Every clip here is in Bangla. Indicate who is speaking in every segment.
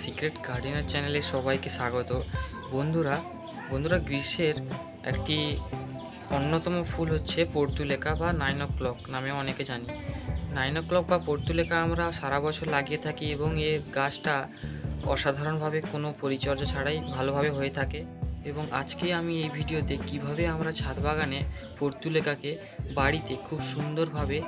Speaker 1: সিক্রেট গার্ডেনার চ্যানেলে সবাইকে স্বাগত। বন্ধুরা বন্ধুরা, গ্রীষ্মের একটি অন্যতম ফুল হচ্ছে পর্তুলেখা বা নাইন ও ক্লক নামে অনেকে জানি। নাইন ও ক্লক বা পর্তুলেখা আমরা সারা বছর লাগিয়ে থাকি এবং এর গাছটা অসাধারণভাবে কোনো পরিচর্যা ছাড়াই ভালোভাবে হয়ে থাকে এবং আজকে আমি এই ভিডিওতে কীভাবে আমরা ছাদ বাগানে পর্তুলেকাকে বাড়িতে খুব সুন্দরভাবে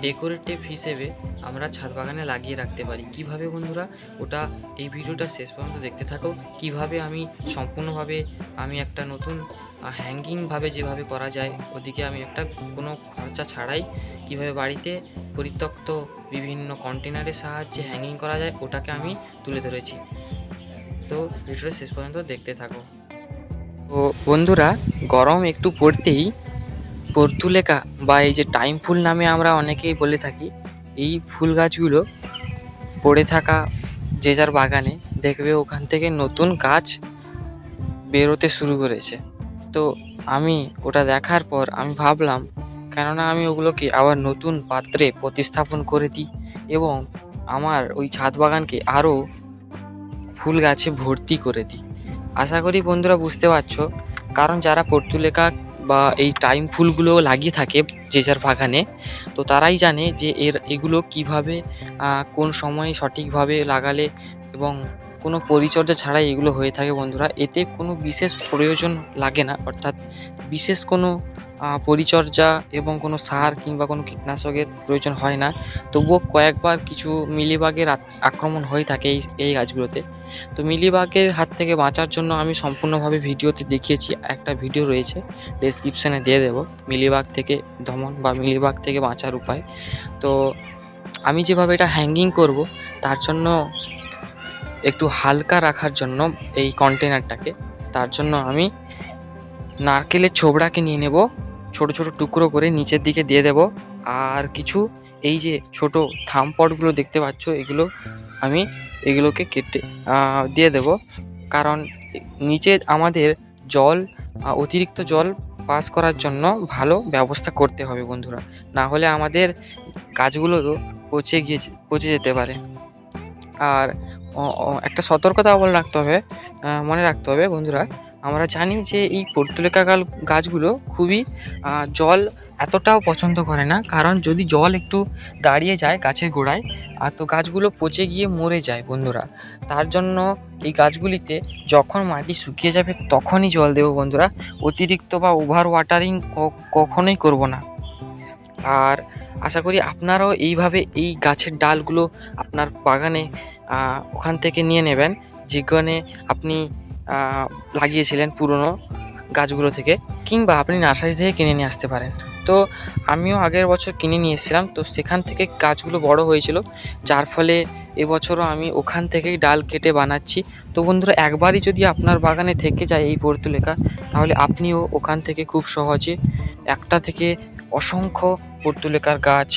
Speaker 1: ডেকোরেটিভ হিসেবে আমরা ছাদ বাগানে লাগিয়ে রাখতে পারি। কীভাবে বন্ধুরা? ওটা এই ভিডিওটা শেষ পর্যন্ত দেখতে থাকো। কীভাবে আমি সম্পূর্ণভাবে আমি একটা নতুন হ্যাঙ্গিংভাবে যেভাবে করা যায়, ওদিকে আমি একটা কোনো খরচা ছাড়াই কীভাবে বাড়িতে পরিত্যক্ত বিভিন্ন কন্টেনারের সাহায্যে হ্যাঙ্গিং করা যায়, ওটাকে আমি তুলে ধরেছি। তো ভিডিওটা শেষ পর্যন্ত দেখতে থাকো। তো বন্ধুরা, গরম একটু পড়তেই পর্তুলেকা বা এই যে টাইম ফুল নামে আমরা অনেকেই বলে থাকি, এই ফুল গাছগুলো পড়ে থাকা যে যার বাগানে দেখবে ওখান থেকে নতুন গাছ বেরোতে শুরু করেছে। তো আমি ওটা দেখার পর আমি ভাবলাম কেননা আমি ওগুলোকে আবার নতুন পাত্রে প্রতিস্থাপন করে দিই এবং আমার ওই ছাদ বাগানকে আরও ফুল গাছে ভর্তি করে দিই। আশা করি বন্ধুরা বুঝতে পারছ, কারণ যারা পর্তুলেকা বা এই টাইম ফুলগুলো লাগিয়ে থাকে যে যার বাগানে, তো তারাই জানে যে এর, এগুলো কীভাবে কোন সময়ে সঠিকভাবে লাগালে এবং কোনো পরিচর্যা ছাড়াই এগুলো হয়ে থাকে বন্ধুরা। এতে কোনো বিশেষ প্রয়োজন লাগে না, অর্থাৎ বিশেষ কোনো পরিচর্যা এবং কোনো সার কিংবা কোনো কীটনাশকের প্রয়োজন হয় না। তবুও কয়েকবার কিছু মিলিবাগের আক্রমণ হয়ে থাকে এই এই গাছগুলোতে। তো মিলিবাগের হাত থেকে বাঁচার জন্য আমি সম্পূর্ণভাবে ভিডিওতে দেখিয়েছি, একটা ভিডিও রয়েছে ডেসক্রিপশানে দিয়ে দেবো, মিলিবাগ থেকে দমন বা মিলিবাগ থেকে বাঁচার উপায়। তো আমি যেভাবে এটা হ্যাঙ্গিং করব, তার জন্য একটু হালকা রাখার জন্য এই কন্টেনারটাকে তার জন্য আমি নারকেলের ছোবড়াকে নিয়ে নেব। ছোট ছোট টুকরো করে নিচের দিকে দিয়ে দেব। আর কিছু এই যে ছোট থাম পটগুলো দেখতে পাচ্ছ, এগুলো আমি এগুলোকে কেটে দিয়ে দেব। কারণ নিচে আমাদের জল অতিরিক্ত জল পাস করার জন্য ভালো ব্যবস্থা করতে হবে বন্ধুরা। না হলে আমাদের গাছগুলো পচে গিয়ে, পচে যেতে পারে। আর একটা সতর্কতা বলে রাখতে হবে মনে রাখতে হবে বন্ধুরা আমরা জানি যে এই পর্তুলেকা গাল গাছগুলো খুবই জল এতটাও পছন্দ করে না। কারণ যদি জল একটু দাঁড়িয়ে যায় গাছের গোড়ায়, আর তো গাছগুলো পচে গিয়ে মরে যায় বন্ধুরা। তার জন্য এই গাছগুলিতে যখন মাটি শুকিয়ে যাবে তখনই জল দেবো বন্ধুরা। অতিরিক্ত বা ওভার ওয়াটারিং কখনোই করব না। আর আশা করি আপনারাও এইভাবে এই গাছের ডালগুলো আপনার বাগানে ওখান থেকে নিয়ে নেবেন। যেখানে আপনি লাগিয়েছিলেন পুরনো গাছগুলো থেকে, কিংবা আপনি নার্সারি থেকে কিনে নিয়ে আসতে পারেন। তো আমিও আগের বছর কিনে নিয়ে এসেছিলাম, তো সেখান থেকে গাছগুলো বড় হয়েছিল, যার ফলে এবছরও আমি ওখান থেকেই ডাল কেটে বানাচ্ছি। তো বন্ধুরা, একবারই যদি আপনার বাগানে থেকে যায় এই পর্তুলেকা, তাহলে আপনিও ওখান থেকে খুব সহজে একটা থেকে অসংখ্য পর্তুলেকার গাছ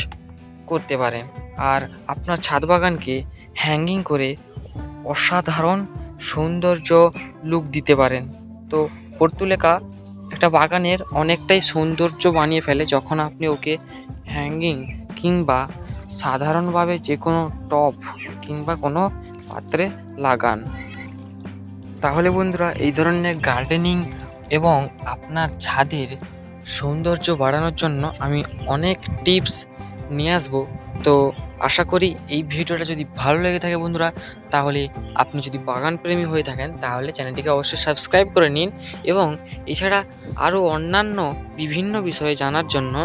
Speaker 1: করতে পারেন। আর আপনার ছাদ বাগানকে হ্যাঙ্গিং করে অসাধারণ সৌন্দর্য লুক দিতে পারেন। তো পর্তুলেকা একটা বাগানের অনেকটাই সৌন্দর্য বানিয়ে ফেলে যখন আপনি ওকে হ্যাঙ্গিং কিংবা সাধারণভাবে যে কোনো টব কিংবা কোনো পাত্রে লাগান। তাহলে বন্ধুরা, এই ধরনের গার্ডেনিং এবং আপনার ছাদের সৌন্দর্য বাড়ানোর জন্য আমি অনেক টিপস নিয়ে আসব। তো আশা করি এই ভিডিওটা যদি ভালো লেগে থাকে বন্ধুরা, তাহলে আপনি যদি বাগান প্রেমী হয়ে থাকেন, তাহলে চ্যানেলটিকে অবশ্যই সাবস্ক্রাইব করে নিন এবং এছাড়া আরও অন্যান্য বিভিন্ন বিষয়ে জানার জন্য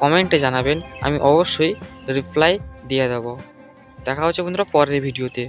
Speaker 1: কমেন্টে জানাবেন, আমি অবশ্যই রিপ্লাই দিয়ে দেবো। দেখা হচ্ছে বন্ধুরা পরের ভিডিওতে।